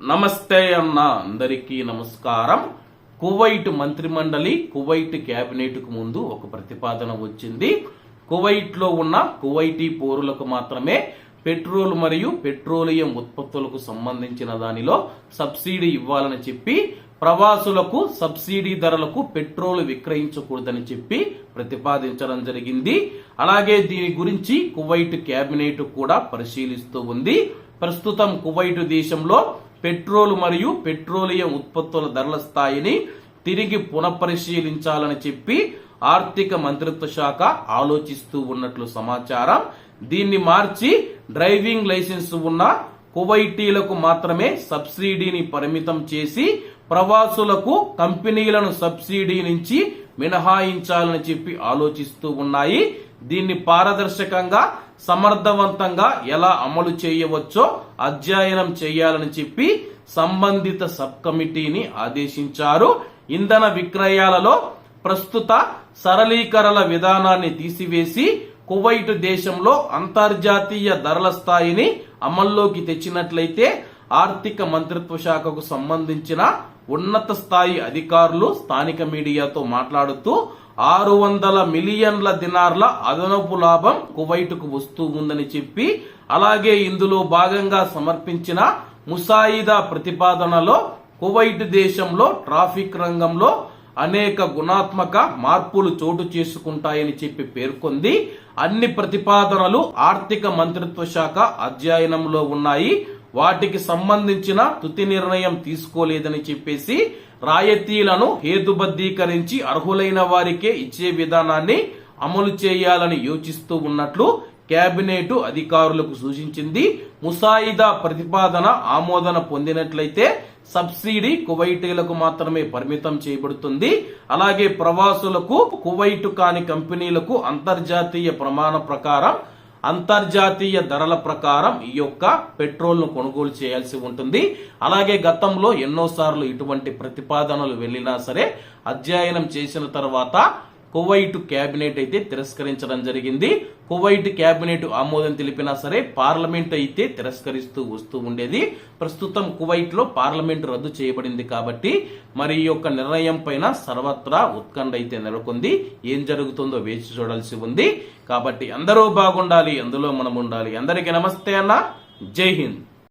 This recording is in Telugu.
నమస్తే అన్న అందరికీ నమస్కారం. కువైట్ మంత్రిమండలి కువైట్ క్యాబినెట్కు ముందు ఒక ప్రతిపాదన వచ్చింది. కువైట్లో ఉన్న కువైటీ పౌరులకు మాత్రమే పెట్రోల్ మరియు పెట్రోలియం ఉత్పత్తులకు సంబంధించిన దానిలో సబ్సిడీ ఇవ్వాలని చెప్పి ప్రవాసులకు సబ్సిడీ ధరలకు పెట్రోల్ విక్రయించకూడదని చెప్పి ప్రతిపాదించడం జరిగింది. అలాగే దీని గురించి కువైట్ క్యాబినెట్ కూడా పరిశీలిస్తూ ఉంది. ప్రస్తుతం కువైట్ దేశంలో పెట్రోల్ మరియు పెట్రోలియం ఉత్పత్తుల ధరల స్థాయిని తిరిగి పునఃపరిశీలించాలని చెప్పి ఆర్థిక మంత్రిత్వ శాఖ ఆలోచిస్తూ ఉన్నట్లు సమాచారం. దీన్ని మార్చి డ్రైవింగ్ లైసెన్స్ ఉన్న కువైటీలకు మాత్రమే సబ్సిడీని పరిమితం చేసి ప్రవాసులకు కంపెనీలను సబ్సిడీ నుంచి మినహాయించాలని చెప్పి ఆలోచిస్తూ ఉన్నాయి. దీన్ని పారదర్శకంగా సమర్థవంతంగా ఎలా అమలు చేయవచ్చో అధ్యయనం చేయాలని చెప్పి సంబంధిత సబ్ కమిటీని ఆదేశించారు. ఇంధన విక్రయాలలో ప్రస్తుత సరళీకరణ విధానాన్ని తీసివేసి కువైట్ దేశంలో అంతర్జాతీయ ధరల స్థాయిని అమల్లోకి తెచ్చినట్లయితే ఆర్థిక మంత్రిత్వ శాఖకు సంబంధించిన ఉన్నత స్థాయి అధికారులు స్థానిక మీడియాతో మాట్లాడుతూ ఆరు వందల మిలియన్ల దినార్ల అదనపు లాభం కువైట్కు వస్తూ ఉందని చెప్పి అలాగే ఇందులో భాగంగా సమర్పించిన ముసాయిదా ప్రతిపాదనలో కువైట్ దేశంలో ట్రాఫిక్ రంగంలో అనేక గుణాత్మక మార్పులు చోటు చేసుకుంటాయని చెప్పి పేర్కొంది. అన్ని ప్రతిపాదనలు ఆర్థిక మంత్రిత్వ శాఖ అధ్యయనంలో ఉన్నాయి. వాటికి సంబంధించిన తుది నిర్ణయం తీసుకోలేదని చెప్పేసి రాయతీలను హేతుబద్ధీకరించి అర్హులైన వారికే ఇచ్చే విధానాన్ని అమలు చేయాలని యోచిస్తూ ఉన్నట్లు కేబినెట్ అధికారులకు సూచించింది. ముసాయిదా ప్రతిపాదన ఆమోదన పొందినట్లయితే సబ్సిడీ కువైటీలకు మాత్రమే పరిమితం చేయబడుతుంది. అలాగే ప్రవాసులకు కువైట్ కాని కంపెనీలకు అంతర్జాతీయ ప్రమాణ ప్రకారం అంతర్జాతీయ ధరల ప్రకారం ఈ యొక్క పెట్రోల్ను కొనుగోలు చేయాల్సి ఉంటుంది. అలాగే గతంలో ఎన్నోసార్లు ఇటువంటి ప్రతిపాదనలు వెళ్ళినా సరే అధ్యయనం చేసిన తర్వాత కువైట్ క్యాబినెట్ అయితే తిరస్కరించడం జరిగింది. కువైట్ క్యాబినెట్ ఆమోదం తెలిపినా సరే పార్లమెంట్ అయితే తిరస్కరిస్తూ వస్తూ ఉండేది. ప్రస్తుతం కువైట్లో పార్లమెంట్ రద్దు చేయబడింది కాబట్టి మరి ఈ యొక్క నిర్ణయం పైన సర్వత్రా ఉత్కంఠ అయితే నెలకొంది. ఏం జరుగుతుందో వేచి చూడాల్సి ఉంది. కాబట్టి అందరూ బాగుండాలి అందులో మనం ఉండాలి. అందరికీ నమస్తే అన్న. జై హింద్.